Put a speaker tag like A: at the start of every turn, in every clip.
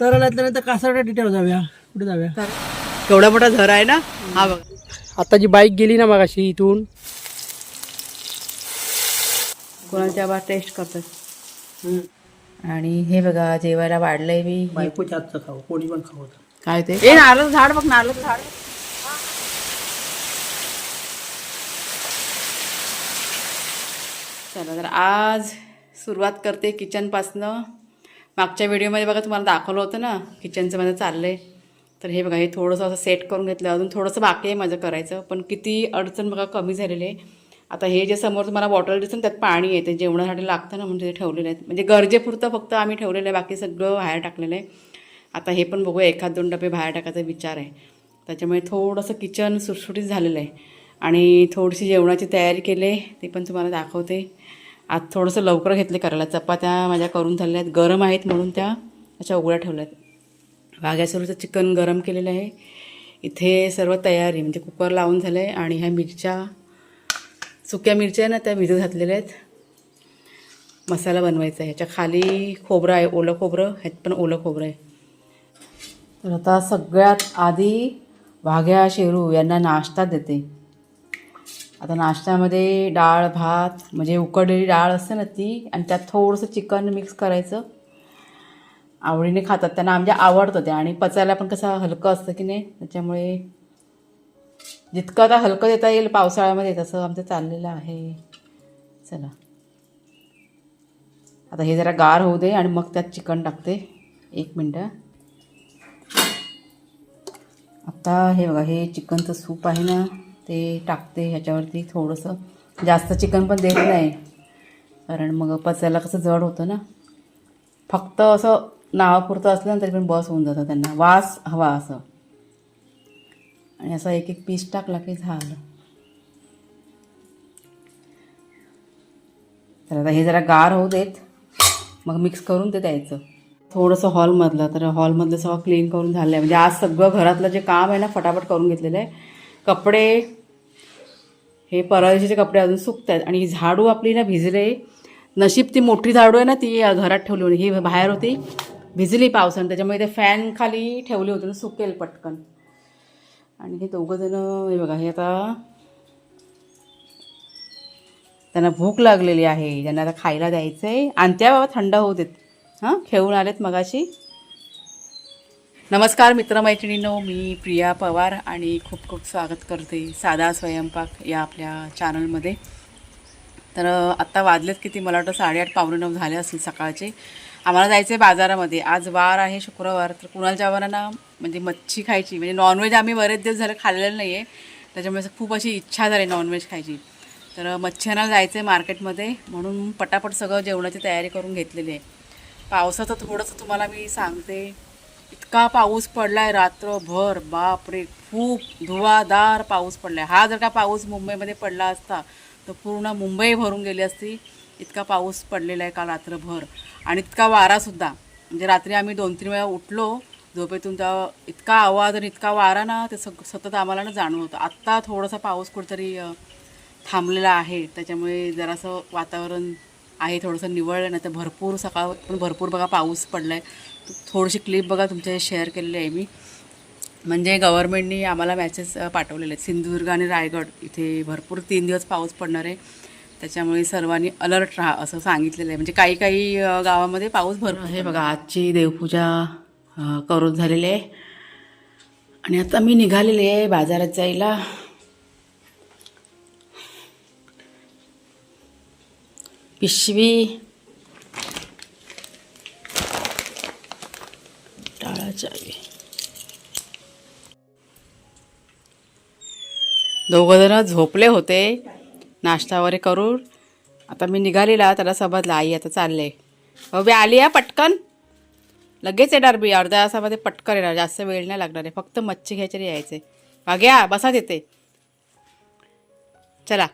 A: तर नंतर कासारडा डिटेल जाऊया. कुठे जाऊया?
B: केवढा मोठा झरा आहे ना? हा बघ.
A: आता जी बाईक गेली ना मग अशी इथून.
B: कोणाच्या बा टेस्ट करतात आणि हे बघा जेवायला वाढलंय मी
A: बायकोच्या हातचं खाऊ कोणी पण खाऊ
B: काय ते? ए नारळ झाड बघ नारळ झाड. चला तर आज सुरुवात करते किचनपासनं मागच्या व्हिडिओमध्ये बघा तुम्हाला दाखवलं होतं ना किचनचं माझं चाललं आहे तर हे बघा हे थोडंसं असं सेट करून घेतलं. अजून थोडंसं बाकी आहे माझं करायचं पण किती अडचण बघा कमी झालेली आहे. आता हे जे समोर तुम्हाला बॉटल दिसतं त्यात पाणी आहे ते जेवणासाठी लागतं ना म्हणजे ते ठेवलेलं आहे म्हणजे गरजेपुरतं फक्त आम्ही ठेवलेलं आहे बाकी सगळं बाहेर टाकलेलं आहे. आता हे पण बघूया एखाद दोन डबे बाहेर टाकायचा विचार आहे. त्याच्यामुळे थोडंसं किचन सुटसुटीत झालेलं आहे. आणि थोडीशी जेवणाची तयारी केली आहे ते पण तुम्हाला दाखवते. आज थोडंसं लवकर घेतले करायला. चपात्या माझ्या करून झालेल्या आहेत. गरम आहेत म्हणून त्या अशा उघड्या ठेवल्या आहेत वाघ्यासरूचं चिकन गरम केलेलं आहे. इथे सर्व तयारी म्हणजे कुकर लावून झालं आहे आणि ह्या मिरच्या सुक्या मिरच्या आहे ना त्या भिजत घातलेल्या आहेत. मसाला बनवायचा आहे. ह्याच्या खाली खोबरं आहे ओलं खोबरं. ह्यात पण ओलं खोबरं आहे. तर आता सगळ्यात आधी वाघ्या शेरू यांना नाश्ता देते. आता नाश्त्यामध्ये डाळ भात म्हणजे उकडलेली डाळ असते ना ती आणि त्यात थोडंसं चिकन मिक्स करायचं. आवडीने खातात त्यांना म्हणजे आवडतं ते. आणि पचायला पण कसं हलकं असतं की नाही त्याच्यामुळे जितकं आता हलकं देता येईल पावसाळ्यामध्ये तसं आमचं चाललेलं आहे. चला. आता हे जरा गार होऊ दे आणि मग त्यात चिकन टाकते. एक मिनटं. आता हे बघा हे चिकनचं सूप आहे ना. ते टाकते ह्याच्यावरती थोडंसं जास्त चिकन पण देत नाही. कारण मग पचायला कसं जड होतं ना. फक्त असं नावापुरतं असलं ना तरी पण बस होऊन जातं त्यांना. वास हवा असं. आणि असा एक एक पीस टाकला की झालं. तर आता हे जरा गार होऊ देत. मग मिक्स करून ते द्यायचं. थोडंसं हॉलमधलं तर हॉलमधलं सगळं क्लीन करून झालं आहे म्हणजे आज सगळं घरातलं जे काम आहे ना फटाफट करून घेतलेलं आहे. कपडे हे परदेशाचे कपडे अजून सुकत आहेत आणि झाडू आपली ना भिजले. नशीब ती मोठी झाडू आहे ना ती घरात ठेवली होती. ही बाहेर होती. भिजली पावसानं. त्याच्यामुळे ते फॅन खाली ठेवली होती ना सुकेल पटकन. आणि हे दोघंजणं हे बघा हे आता त्यांना भूक लागलेली आहे. त्यांना आता खायला द्यायचं आहे आणि त्या बाबा थंड होऊ देत. हां? खेळून आलेत मगाशी. नमस्कार मित्रमैत्रिणींनो मी प्रिया पवार आणि खूप खूप स्वागत करते साधा स्वयंपाक या आपल्या चॅनलमध्ये तर आत्ता वाजलेत किती? मला वाटतं साडेआठ पावणे नऊ झाले असतील सकाळचे. आम्हाला जायचं आहे बाजारामध्ये. आज वार आहे शुक्रवार. तर कुणालच्या वारांना म्हणजे मच्छी खायची. म्हणजे नॉनव्हेज आम्ही बरेच दिवस झाले खाल्लेलं नाही आहे त्याच्यामुळे खूप अशी इच्छा झाली नॉनव्हेज खायची. तर मच्छ्यांना जायचं आहे मार्केटमध्ये. म्हणून पटापट सगळं जेवणाची तयारी करून घेतलेली आहे. पावसाचं थोडंसं तुम्हाला मी सांगते. इतका पाऊस पडलाय रात्रभर बापरे! खूप धुवादार पाऊस पडलाय. हा जर का पाऊस मुंबईमध्ये पडला असता तर पूर्ण मुंबई भरून गेली असती. इतका पाऊस पडलेला आहे काल रात्रभर? आणि इतका वारासुद्धा म्हणजे रात्री आम्ही दोन तीन वेळा उठलो झोपेतून तेव्हा इतका आवाज आणि इतका वारा ना ते सग सतत आम्हाला ना जाणवत होतं. आत्ता थोडासा पाऊस कुठेतरी थांबलेला आहे. त्याच्यामुळे जरासं वातावरण आहे थोडंसं निवळलं नाही तर भरपूर सकाळ पण भरपूर बघा पाऊस पडला आहे थोडीशी क्लिप बघा तुमच्या शेअर केलेली आहे मी. म्हणजे गव्हर्मेंटनी आम्हाला मॅचेस पाठवलेले आहेत. सिंधुदुर्ग आणि रायगड इथे भरपूर तीन दिवस पाऊस पडणार आहे. त्याच्यामुळे सर्वांनी अलर्ट राहा असं सांगितलेलं आहे. म्हणजे काही काही गावामध्ये पाऊस भरपूर हे बघा आजची देवपूजा करून झालेली आहे. आणि आता मी निघालेली आहे बाजारात जायला. पिशवी दोघं जण झोपले होते. नाश्ता वगैरे करून. आता मी निघालेला त्याला समजलं आई आता चालले. बी आली या पटकन. लगेच येणार बी अर्ध्या तासामध्ये पटकन येणार. जास्त वेळ नाही लागणार आहे. फक्त मच्छी घ्यायचे यायचे. बाग्या बसा तिथे. चला.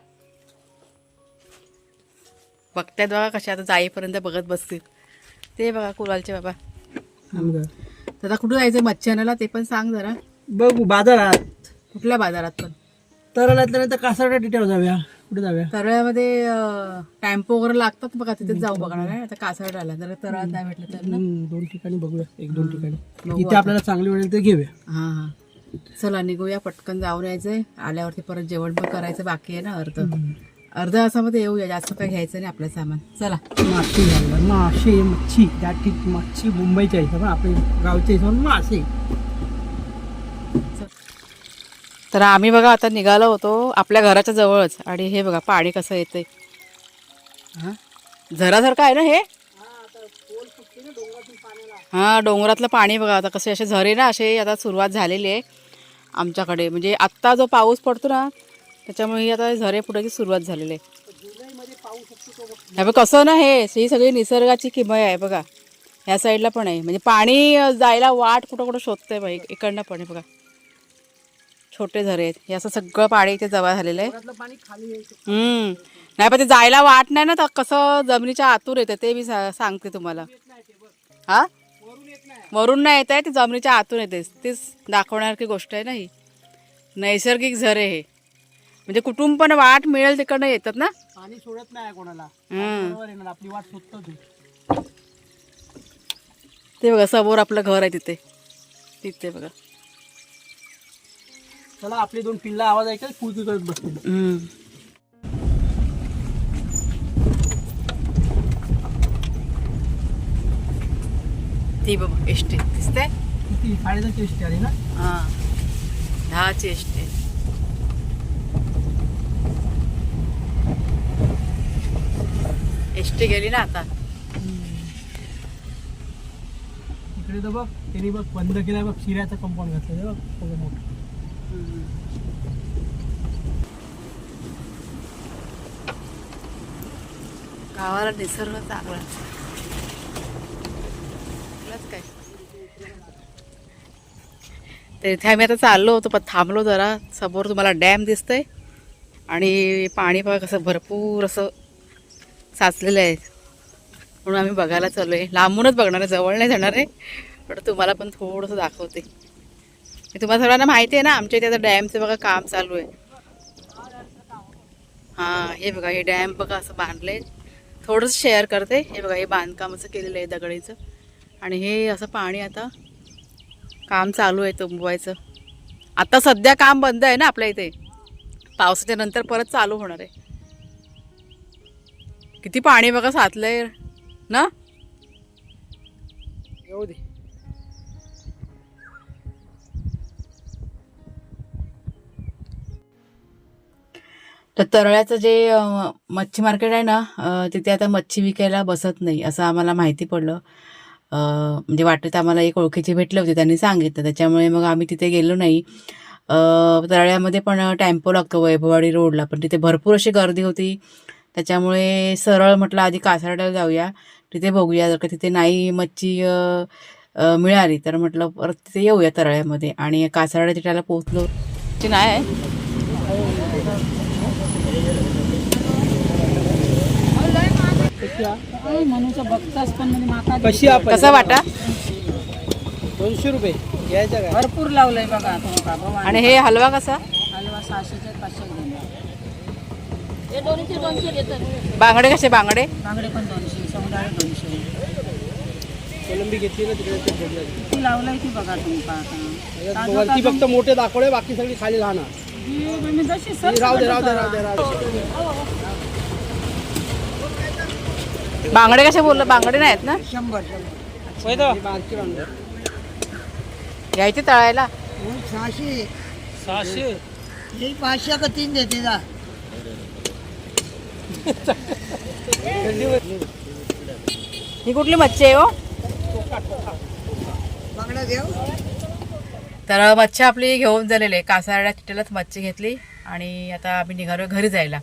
B: बघतायत बघा कशा आता जाईपर्यंत बघत बसतील. ते बघा कुलालचे बाबा. आता कुठं जायचं मच्छी आणायला ते पण सांग जरा.
A: बघू बाजारात.
B: कुठल्या बाजारात पण?
A: तर नंतर कासारडा डिटेल जाऊया. कुठे जाऊया?
B: तरळ्यामध्ये टॅम्पो वगैरे लागतात बघा? तिथे जाऊ बघणार आहे. आता कासारड आला जर तरळात नाही भेटलं तर ना?
A: हम्म, दोन ठिकाणी बघूया. एक दोन ठिकाणी.
B: बघू
A: जिथे आपल्याला चांगली मिळेल ते घेऊया.
B: हा हा. चला निघूया. पटकन जाऊन यायचंय. आल्यावरती परत जेवण पण करायचं बाकी आहे ना अर्ध. अर्ध असामध्ये येऊया. जास्त काय घ्यायचं नाही आपलं सामान. चला.
A: मासे घ्यायला मासे मच्छी. त्या ठिक मच्छी मुंबईच्या हिशोबाने आपल्या गावच्या हिशोबाने मासे.
B: तर आम्ही बघा आता निघालो होतो आपल्या घराच्या जवळच. आणि हे बघा पाणी कसं येतंय. हा? झरासारखं आहे ना हे? हा डोंगरातलं पाणी बघा आता कसे असे झरे ना असे आता सुरुवात झालेली आहे आमच्याकडे. म्हणजे आत्ता जो पाऊस पडतो ना त्याच्यामुळे आता झरे फुटायची सुरुवात झालेली आहे. हे बघ कसं ना हे ही सगळी निसर्गाची किमय आहे बघा. ह्या साईडला पण आहे. म्हणजे पाणी जायला वाट कुठं कुठं शोधतंय बाई इकडनं पण आहे बघा. छोटे झरे आहेत. हे असं सगळं पाणी इथे जवळ झालेलं आहे. नाही पण ते जायला वाट नाही ना तर कसं जमिनीच्या आतून येतं ते मी सांगते तुम्हाला. हा? वरून नाही. येत आहे ते जमिनीच्या आतून येते तीच दाखवण्यासारखी गोष्ट आहे ना ही. नैसर्गिक झरे हे. म्हणजे कुठून पण वाट मिळेल तिकडनं येतात ना?
A: पाणी सोडत नाही कोणाला. आपली वाट शोधतो तू
B: ते बघा समोर आपलं घर आहे तिथे. तिथे बघा.
A: चला आपले दोन पिल्ला आवाज ऐकत कुळकुळ करत बसते.
B: ती बघ एसटी. दिसते
A: किती? साडेदहा चेष्टी आली ना?
B: हा. दहाची एसटी. एसटी गेली ना आता.
A: इकडे तर बघ त्यांनी बघ बंद केलाय बघ शिऱ्याचं कंपाऊंड घातलं बघ सगळं मोठं.
B: गावाला निसर्ग चांगला. तुलाच काय? तेथे आम्ही आता चाललो होतो पण थांबलो जरा. समोर तुम्हाला डॅम दिसतंय. आणि पाणी बघा कसं भरपूर असं साचलेलं आहे. म्हणून आम्ही बघायला चाललो आहे लांबूनच बघणार आहे जवळ नाही जाणार आहे. पण तुम्हाला पण थोडंसं दाखवते. हे तुम्हाला सगळ्यांना माहिती आहे ना आमच्या इथे आता डॅमचं बघा काम चालू आहे. हां हे बघा हे डॅम बघा असं बांधलंय. थोडंसं शेअर करते. हे बघा हे बांधकाम असं केलेलं आहे दगडीचं. आणि हे असं पाणी आता काम चालू आहे तुंबवायचं. आता सध्या काम बंद आहे ना आपल्या इथे. पावसाच्या नंतर परत चालू होणार आहे. किती पाणी बघा साचलंय ना?
A: येऊ दे.
B: तर तरळ्याचं जे मच्छी मार्केट आहे ना तिथे आता मच्छी विकायला बसत नाही असं आम्हाला माहिती पडलं. म्हणजे वाटत आम्हाला एक ओळखीचे भेटले होते त्यांनी सांगितलं. त्याच्यामुळे मग आम्ही तिथे गेलो नाही. तरळ्यामध्ये पण टेम्पो लागतो वैभववाडी रोडला पण तिथे भरपूर अशी गर्दी होती. त्याच्यामुळे सरळ म्हटलं आधी कासारड्याला जाऊया तिथे बघूया. जर का तिथे नाही मच्छी मिळाली तर म्हटलं परत तिथे येऊया तरळ्यामध्ये. आणि कासारड्या तिथला पोहोचलो. ती नाही आहे?
A: कशी आपण?
B: कसा वाटा?
A: दोनशे रुपये. घ्यायचं काय
C: भरपूर लावलंय बघा तुमका
B: आणि हे हलवा कसा?
C: हलवा सहाशेचे पाचशे दिले
B: बांगडे कसे बांगडे?
C: बांगडे पण दोनशे सौंदाळे दोनशे.
A: कोलंबी घेतली ना तिकडे ते.
C: ती लावलंय ती बघा तुमका
A: वरती फक्त मोठे दाखवले बाकी सगळी खाली लहान
C: ही
B: बांगडे कसे बोललं? बांगडे नाहीत ना?
C: शंभर
A: ही.
B: घ्यायचे तळायला?
C: सहाशे.
A: सहाशे.
C: ही पाचशे का तीन देते जा.
B: ही कुठली मच्छी आहे हो?
C: बांगडा देव.
B: तर मच्छी आपली घेऊन झालेली आहे. कासारड्या तिथेलाच मच्छी घेतली आणि आता आम्ही निघालो घरी जायला.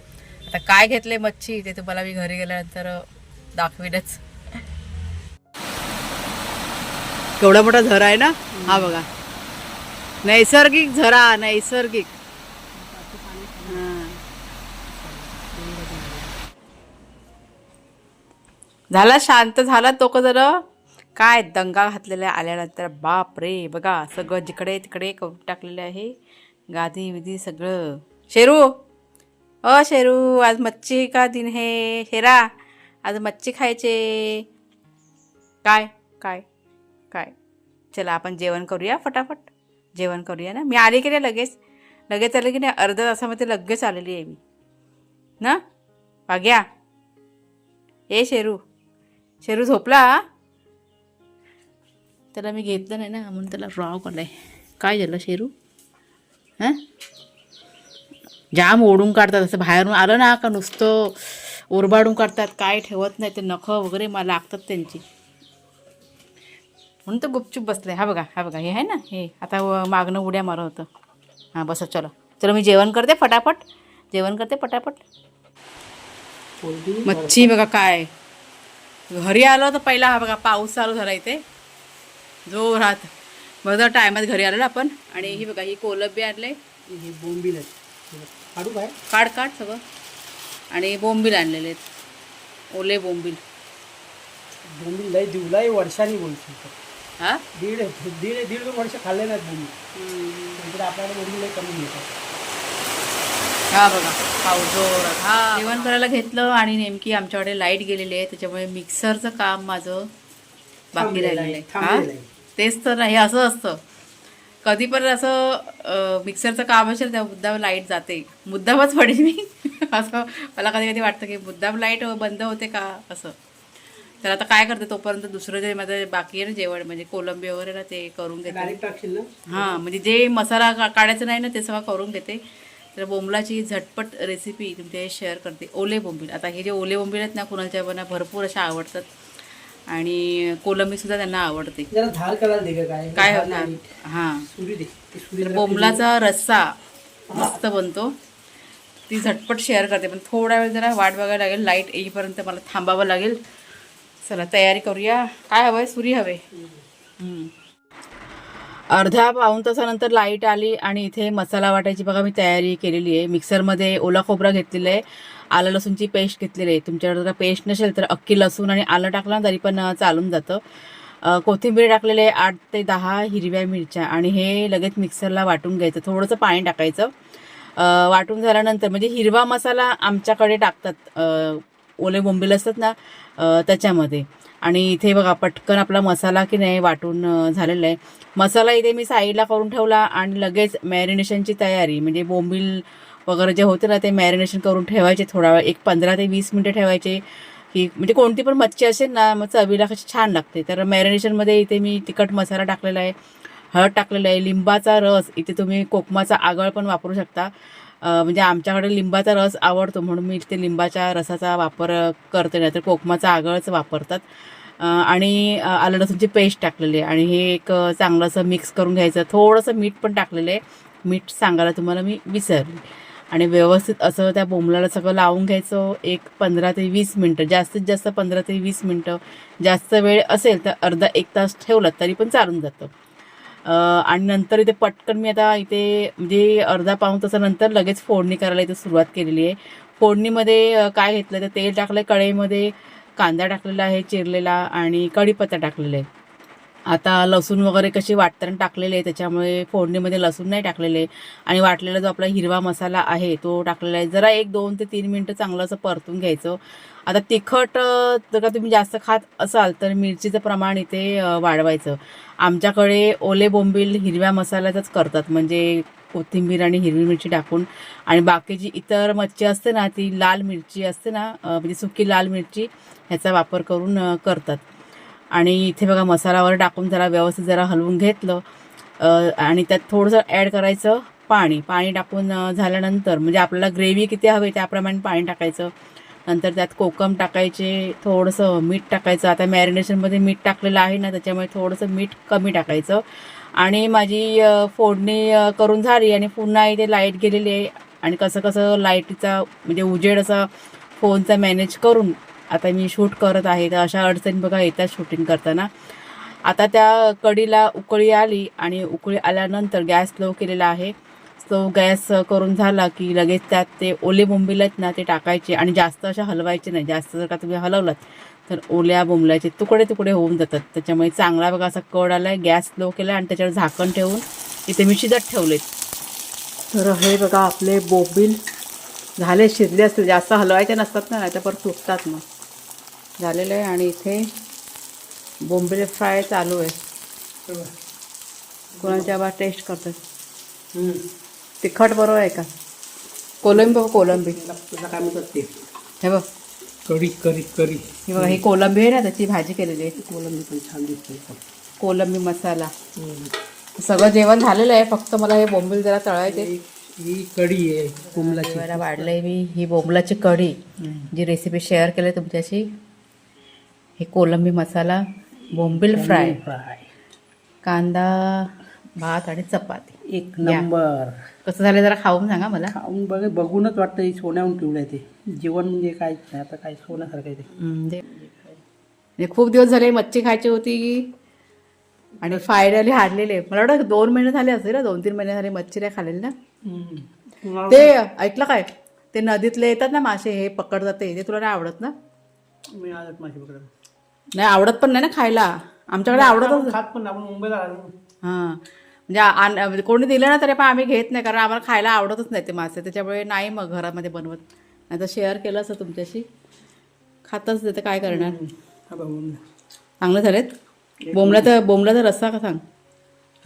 B: आता काय घेतले मच्छी ते तुम्हाला मी घरी गेल्यानंतर दाखवीनच. केवढा मोठा झरा आहे ना? हा बघा. नैसर्गिक झरा नैसर्गिक. झाला शांत झाला तो का जरा? काय दंगा घातलेला आल्यानंतर बाप रे बघा सगळं जिकडे तिकडे करून टाकलेलं आहे. गादी विधी सगळं. शेरू! अ शेरू आज मच्छी का दिन हे? शेरा आज मच्छी खायचे. काय काय काय? चला आपण जेवण करूया फटाफट. जेवण करूया ना? मी आले की नाही लगेच? लगेच आले की नाही? अर्ध्या तासामध्ये लगेच आलेली आहे मी. ना? वाग्या. ए शेरू. शेरू झोपला हा? त्याला मी घेतलं नाही ना म्हणून त्याला राव आहे काय झालं शेरू? हां? जाम ओढून काढतात असं बाहेरून आलं ना का नुसतं ओरबाडून काढतात काय ठेवत नाही ते नखं वगैरे मला लागतात त्यांची. म्हणून तर गुपचूप बसले. हा बघा हा बघा हे आहे ना हे. आता मागणं उड्या मारत होतं. हां बस चलो. चलो मी जेवण करते फटाफट. जेवण करते
A: फटाफट.
B: मच्छी बघा काय. घरी आलो तर पहिला हा बघा पाऊस चालू झाला इथे. जोरात. बघा टायमात घरी आलो ना आपण. आणि ही बघा ही कोलंबी आणले.
A: हे बोंबील काढू काय
B: काढ काढ सगळं. आणि बोंबील आणलेले आहेत. ओले बोंबील.
A: बोंबील लय देऊ लय वर्षांनी बोलतो
B: हा?
A: दीड दीड दीड दोन वर्ष खाल्ले नाहीत बोंबील. आपल्याला बोंबील लय कमी मिळतात.
B: हा बघा पाऊस जोरात. हा. जेवण करायला घेतलं आणि नेमकी आमच्याकडे लाइट गेलेली आहे त्याच्यामुळे मिक्सरचं काम माझं बाकी राहिलेलं हा? तेच तर नाही असं असतं. कधी पण असं मिक्सरचं काम असेल त्या मुद्दाम लाइट जाते. मुद्दामच पडेल मी. असं मला कधी कधी वाटतं की मुद्दाम लाइट बंद होते का? असं. तर आता काय करते तोपर्यंत दुसरं जे माझं बाकी आहे ना जेवण म्हणजे कोलंबी वगैरे ना ते करून घेते. हां म्हणजे जे मसाला काढायचा नाही ना ते सगळं करून घेते. तर बोंबलाची झटपट रेसिपी तुमच्या शेअर करते. ओले बोंबील. आता हे जे ओले बोंबील आहेत ना कुणाच्या भरपूर अशा आवडतात. आणि कोलंबीसुद्धा त्यांना आवडते.
A: जरा धार करायला काय
B: काय होणार. हां. बोंबलाचा रस्सा मस्त बनतो. ती झटपट शेअर करते पण थोडा वेळ जरा वाट बघायला लागेल. लाइट येईपर्यंत मला थांबावं लागेल. चला तयारी करूया. काय हवंय? सुरी हवे. अर्ध्या पाऊण तासानंतर लाइट आली आणि इथे मसाला वाटायची बघा मी तयारी केलेली आहे. मिक्सरमध्ये ओला खोबरा घेतलेला आहे. आलं लसूणची पेस्ट घेतलेली आहे. तुमच्याकडे जर पेस्ट नसेल तर अक्की लसूण आणि आलं टाकलं ना तरी पण चालून जातं. कोथिंबीर टाकलेले आठ ते दहा हिरव्या मिरच्या आणि हे लगेच मिक्सरला वाटून घ्यायचं. थोडंसं पाणी टाकायचं. वाटून झाल्यानंतर म्हणजे हिरवा मसाला आमच्याकडे टाकतात. ओले बोंबील असतात ना त्याच्यामध्ये. आणि इथे बघा पटकन आपला मसाला की नाही वाटून झालेला आहे. मसाला इथे मी साईडला करून ठेवला आणि लगेच मॅरिनेशनची तयारी म्हणजे बोंबील वगैरे जे होते ना ते मॅरिनेशन करून ठेवायचे थोडा वेळ एक पंधरा ते वीस मिनटं ठेवायचे. की म्हणजे कोणती पण मच्छी असेल ना मग चवीला कशी छान लागते. तर मॅरिनेशनमध्ये इथे मी तिखट मसाला टाकलेला आहे हळद टाकलेलं आहे लिंबाचा रस इथे तुम्ही कोकमाचा आगळ पण वापरू शकता. म्हणजे आमच्याकडे लिंबाचा रस आवडतो म्हणून मी ते लिंबाच्या रसाचा वापर करते नाहीतर कोकमाचा आगळच वापरतात. आणि आलं लसूणची पेस्ट टाकलेली आहे. आणि हे एक चांगलं असं मिक्स करून घ्यायचं. थोडंसं मीठ पण टाकलेलं आहे. मीठ सांगायला तुम्हाला मी विसरली. आणि व्यवस्थित असं त्या बोंबलाला सगळं लावून घ्यायचं. एक पंधरा ते वीस मिनटं जास्तीत जास्त पंधरा ते वीस मिनटं जास्त वेळ असेल तर अर्धा एक तास ठेवलं तरी पण चालून जातं. आणि नंतर इथे पटकन मी आता इथे म्हणजे अर्धा पाऊण तासानंतर लगेच फोडणी करायला इथे सुरुवात केलेली आहे. फोडणीमध्ये काय घेतलं तर तेल टाकलं आहे कढईमध्ये कांदा टाकलेला आहे चिरलेला आणि कढीपत्ता टाकलेला आहे. आता लसूण वगैरे कसे वाटताना टाकलेले आहे त्याच्यामुळे फोडणीमध्ये लसूण नाही टाकलेले. आणि वाटलेला जो आपला हिरवा मसाला आहे तो टाकलेला आहे. जरा एक दोन ते तीन मिनटं चांगलं असं परतून घ्यायचं. आता तिखट जर का तुम्ही जास्त खात असाल तर मिरचीचं प्रमाण इथे वाढवायचं. आमच्याकडे ओले बोंबील हिरव्या मसाल्याचंच करतात. म्हणजे कोथिंबीर आणि हिरवी मिरची टाकून. आणि बाकीची इतर मच्छी असते ना ती लाल मिरची असते ना म्हणजे सुकी लाल मिरची ह्याचा वापर करून करतात. आणि इथे बघा मसालावर टाकून जरा व्यवस्थित जरा हलवून घेतलं. आणि त्यात थोडंसं ॲड करायचं पाणी. पाणी टाकून झाल्यानंतर म्हणजे आपल्याला ग्रेव्ही किती हवी त्याप्रमाणे पाणी टाकायचं. नंतर त्यात कोकम टाकायचे थोडंसं मीठ टाकायचं. आता मॅरिनेशनमध्ये मीठ टाकलेलं आहे ना त्याच्यामुळे थोडंसं मीठ कमी टाकायचं. आणि माझी फोडणी करून झाली आणि पुन्हा इथे लाइट गेलेली आहे. आणि कसं कसं लाईटीचा म्हणजे उजेड असा फोनचा मॅनेज करून आता मी शूट करत आहे तर अशा अडचणी बघा येतात शूटिंग करताना. आता त्या कडीला उकळी आली आणि उकळी आल्यानंतर गॅस स्लो केलेला आहे. स्लो गॅस करून झाला की लगेच त्यात ते ओले बोंबील आहेत ना ते टाकायचे आणि जास्त अशा हलवायचे नाही. जास्त जर का तुम्ही हलवलात तर ओल्या बोंबल्याचे तुकडे तुकडे होऊन जातात. त्याच्यामुळे चांगला बघा असा कड आला आहे गॅस स्लो केला आणि त्याच्यावर झाकण ठेवून इथे मी शिजत ठेवलेत. तर हे बघा आपले बोंबील झाले शिजले असतील. जास्त हलवायचे नसतात ना नाही तर परत तुटतात मग. झालेलं आहे आणि इथे बोंबिल फ्राय चालू आहे. कोणाच्या बा टेस्ट करतात. तिखट बरोबर आहे का? कोलंबी बघ कोलंबी.
A: तुला काय म्हणतात ते
B: हे बघ.
A: करी करी करी.
B: हे बघा ही कोलंबी आहे ना त्याची भाजी केलेली आहे.
A: कोलंबी पण छान दिसते.
B: कोलंबी मसाला. सगळं जेवण झालेलं आहे फक्त मला हे बोंबील जरा तळायचे.
A: ही कढी आहे कोंबलाची
B: जेवायला वाढलंय मी. ही बोंबलाची कढी. जी रेसिपी शेअर केली तुमच्याशी हे कोलंबी मसाला बोंबील फ्राय
A: फ्राय.
B: कांदा भात आणि चपाती.
A: एक नंबर.
B: कसं झालं जरा खाऊन सांगा मला.
A: खाऊन बघ बघूनच वाटतं हे सोन्याहून ठेवलंय ते. जेवण म्हणजे काय नाही आता काय सोन्यासारखं ते.
B: म्हणजे खूप दिवस झाले मच्छी खायची होती. आणि फायनली हारलेले. मला वाटतं दोन महिने झाले असेल ना दोन तीन महिने झाले मच्छी नाही खाल्लेली ना. ते ऐकलं काय? ते नदीतले येतात ना मासे हे पकडतात ते तुला नाही आवडत ना?
A: मी आजच
B: नाही आवडत पण नाही ना खायला. आमच्याकडे आवडतच
A: खात पण नाही, आपण मुंबईला आलो
B: हां. म्हणजे आण- म्हणजे कोणी दिलं ना तरी पण आम्ही घेत नाही कारण आम्हाला खायला आवडतच नाही ते मासे. त्याच्यामुळे नाही मग घरामध्ये बनवत. नाही तर शेअर केलं असं तुमच्याशी. खातच ते तर काय करणार?
A: हा बघ, मुंबई.
B: चांगलं झालेत. बोंबलाचा बोंबलाचा रस्सा का सांग?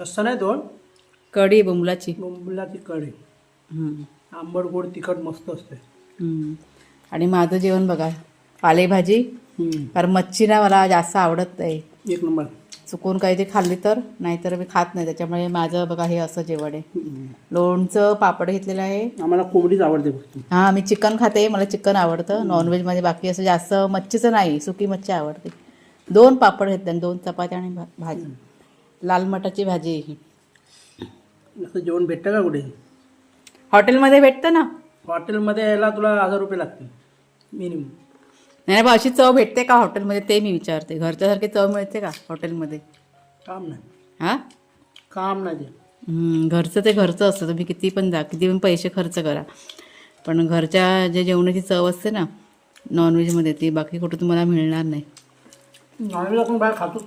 A: तसं नाही दोन.
B: कढी बोंबलाची.
A: मुंबईलाची कढी.
B: हम्म.
A: आंबट गोड तिखट मस्त असते.
B: हम्म. आणि माझं जेवण बघा. पालेभाजी. कारण मच्छी ना मला जास्त आवडत नाही.
A: एक नंबर.
B: चुकून काही ते खाल्ली तर नाहीतर मी खात नाही. त्याच्यामुळे माझं बघा हे असं जेवण आहे. लोणचं पापड घेतलेलं आहे.
A: आम्हाला कोंबडीच आवडते
B: हां मी चिकन खाते. मला चिकन आवडतं. नॉनव्हेजमध्ये बाकी असं जास्त मच्छीचं नाही. सुकी मच्छी आवडते. दोन पापड घेतले आणि दोन चपात्या आणि भा- भाजी. लाल मटाची भाजी ही.
A: असं जेवण भेटतं का कुठे?
B: हॉटेलमध्ये भेटतं ना?
A: हॉटेलमध्ये यायला तुला हजार रुपये लागतील मिनिमम.
B: नाही बा अशी चव भेटते का हॉटेलमध्ये? ते मी विचारते. घरच्यासारखी चव मिळते का हॉटेलमध्ये?
A: काम नाही.
B: हां?
A: काम नाही ते
B: हम्म, घरचं ते घरचं असतं. तुम्ही किती पण जा किती पण पैसे खर्च करा. पण घरच्या जे जेवणाची चव असते ना नॉनव्हेजमध्ये ती बाकी कुठं तुम्हाला मिळणार नाही.
A: नॉनव्हेज आपण बाहेर खातोच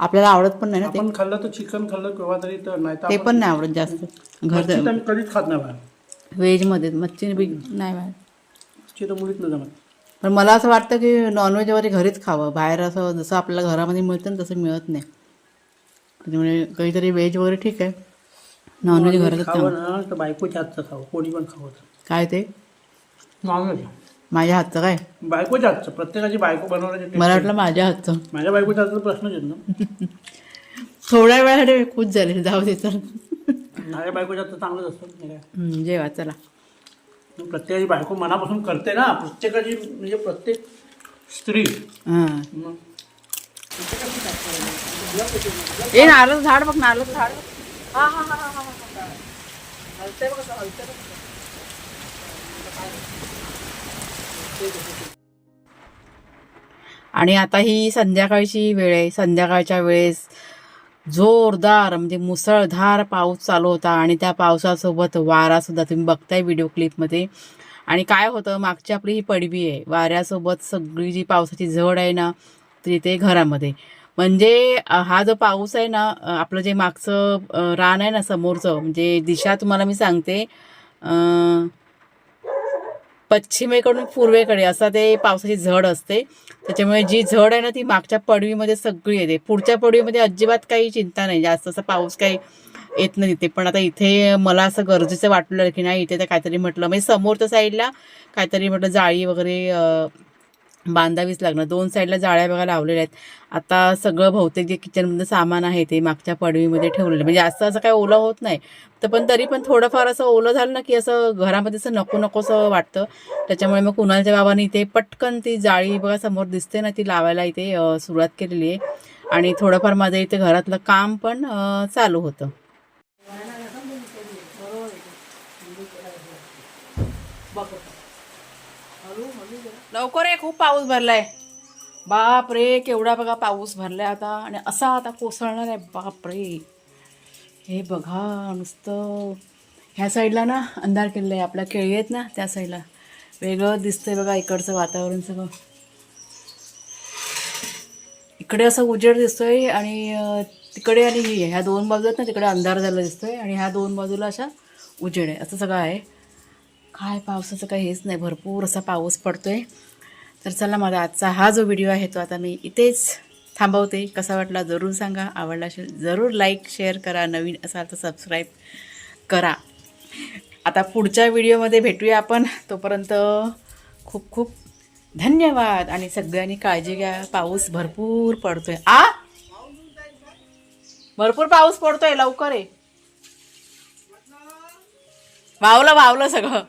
B: आपल्याला आवडत पण नाही ना ते.
A: आपण खाल्लं तर चिकन खाल्लं केव्हा तरी तर नाही तर
B: ते
A: आपण-
B: पण नाही आवडत जास्त.
A: मच्छी तर
B: घरचं
A: आम्ही कधीच खात नाही बाहेर.
B: व्हेजमध्ये मच्छी बी नाही बाहेर.
A: मच्छी तर मुलीच नाही जमत.
B: पण मला असं वाटतं की नॉनव्हेज वगैरे घरीच खावं. बाहेर असं जसं आपल्याला घरामध्ये मिळतं ना तसं मिळत नाही. त्याच्यामुळे काहीतरी व्हेज वगैरे ठीक आहे. नॉनव्हेज घरातच
A: खावं बायकोच्या हातचं खावं. कोणी पण खावं
B: काय ते?
A: नॉनव्हेज
B: माझ्या हातचं काय?
A: बायकोच्या हातचं. प्रत्येकाची बायको बनवण्याची
B: मला वाटलं माझ्या हातचं.
A: माझ्या बायकोच्या हातचा प्रश्नच येत ना.
B: थोड्या वेळासाठी मी खुश झाले. जाऊ दे तर
A: माझ्या बायकोच्या हातचं चांगलंच असतं.
B: जेवा चला.
A: प्रत्येकाची बायको मनापासून करते ना प्रत्येकाची म्हणजे प्रत्येक स्त्री
B: हां
A: मग
B: ए नारळ झाड बघ नारळ झाड बघ. हा हा हा हा हा हा. हलतंय बघ असं, हलतंय बघ. आणि आता ही संध्याकाळची वेळ आहे संध्याकाळच्या वेळेस जोरदार म्हणजे मुसळधार पाऊस चालू होता आणि त्या पावसासोबत वारा सुद्धा. तुम्ही बघताय व्हिडिओ क्लिपमध्ये आणि काय होतं मागची आपली ही पडवी आहे. वाऱ्यासोबत सगळी जी पावसाची झड आहे ना तिथे घरामध्ये. म्हणजे हा जो पाऊस आहे ना आपलं जे मागचं रान आहे ना समोरचं म्हणजे दिशा तुम्हाला मी सांगते. पश्चिमेकडून पूर्वेकडे असा ते पावसाची झड असते. त्याच्यामुळे जी झड आहे ना ती मागच्या पडवीमध्ये सगळी येते. पुढच्या पडवीमध्ये अजिबात काही चिंता नाही. जास्त असा पाऊस काही येत नाही तिथे. पण आता इथे मला असं गरजेचं वाटलं की नाही इथे तर काहीतरी म्हटलं. म्हणजे समोरच्या साईडला काहीतरी म्हटलं जाळी वगैरे बांधावीच लागणार. दोन साईडला जाळ्या बघा लावलेल्या आहेत. आता सगळं बहुतेक जे किचनमधलं सामान आहे ते मागच्या पडवीमध्ये ठेवलेलं म्हणजे असं असं काही ओलं होत नाही. तर पण तरी पण थोडंफार असं ओलं झालं ना की असं घरामध्ये असं नको नकोसं वाटतं. त्याच्यामुळे मग कुणालच्या बाबांनी इथे पटकन ती जाळी बघा समोर दिसते ना ती लावायला इथे सुरुवात केलेली आहे. आणि थोडंफार माझं इथे घरातलं काम पण चालू होतं. लवकर आहे खूप पाऊस भरलाय. बाप रे केवढा बघा पाऊस भरलाय आता. आणि असा आता कोसळणार आहे बाप रे. हे बघा नुसतं. ह्या साईडला ना अंधार केलेला आहे. आपल्या केळी आहेत ना त्या साईडला. वेगळं दिसतंय बघा इकडचं वातावरण सगळं. इकडे असं उजेड दिसतोय आणि तिकडे आणि ही ह्या दोन बाजूत ना तिकडे अंधार झाला दिसतोय. आणि ह्या दोन बाजूला अशा उजेड आहे. असं सगळं आहे. काय पावसाचं काही हेच नाही भरपूर असा पाऊस पडतो आहे तर चला माझा आजचा हा जो व्हिडिओ आहे तो आता मी इथेच थांबवते. कसा वाटला जरूर सांगा. आवडला असेल जरूर लाईक शेअर करा. नवीन असाल तर सबस्क्राईब करा. आता पुढच्या व्हिडिओमध्ये भेटूया आपण. तोपर्यंत खूप खूप धन्यवाद. आणि सगळ्यांनी काळजी घ्या. पाऊस भरपूर पडतोय. आ? भरपूर पाऊस पडतोय लवकर आहे वावलं वावलं सगळं